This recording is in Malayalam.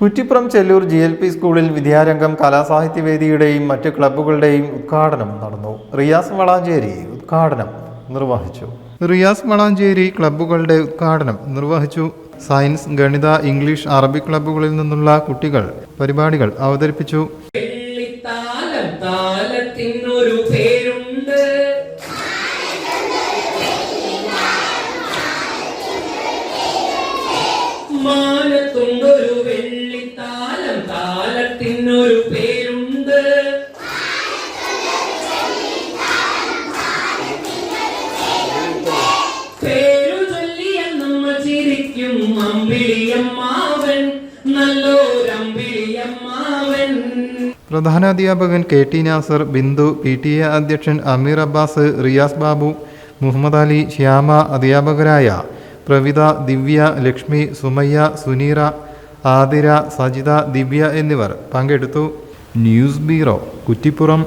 Kuttippuram Chellur G L P സ്കൂളിൽ വിദ്യാരംഗം കലാസാഹിത്യവേദിയുടെയും മറ്റ് ക്ലബ്ബുകളുടെയും ഉദ്ഘാടനം നടന്നു. റിയാസ് വളാഞ്ചേരി ഉദ്ഘാടനം നിർവഹിച്ചു. റിയാസ് വളാഞ്ചേരി ക്ലബ്ബുകളുടെ ഉദ്ഘാടനം നിർവഹിച്ചു. സയൻസ് ഗണിത ഇംഗ്ലീഷ് അറബി ക്ലബ്ബുകളിൽ നിന്നുള്ള കുട്ടികൾ പരിപാടികൾ അവതരിപ്പിച്ചു. താലത്തിനൊരു താലത്തിനൊരു പേരുണ്ട്. പേരു ചൊല്ലിയ നമ്മ ചിരിക്കും അമ്പിളിയമ്മാവൻ. നല്ലോരമ്പിളിയമ്മാവൻ. പ്രധാനാധ്യാപകൻ K T Nasar Bindu P T A അധ്യക്ഷൻ അമീർ അബ്ബാസ് റിയാസ് ബാബു മുഹമ്മദ് അലി ശ്യാമ അധ്യാപകരായ പ്രവിത ദിവ്യ ലക്ഷ്മി സുമയ്യ സുനീറ ആതിര സജിത ദിവ്യ എന്നിവർ പങ്കെടുത്തു. News bureau Kuttippuram.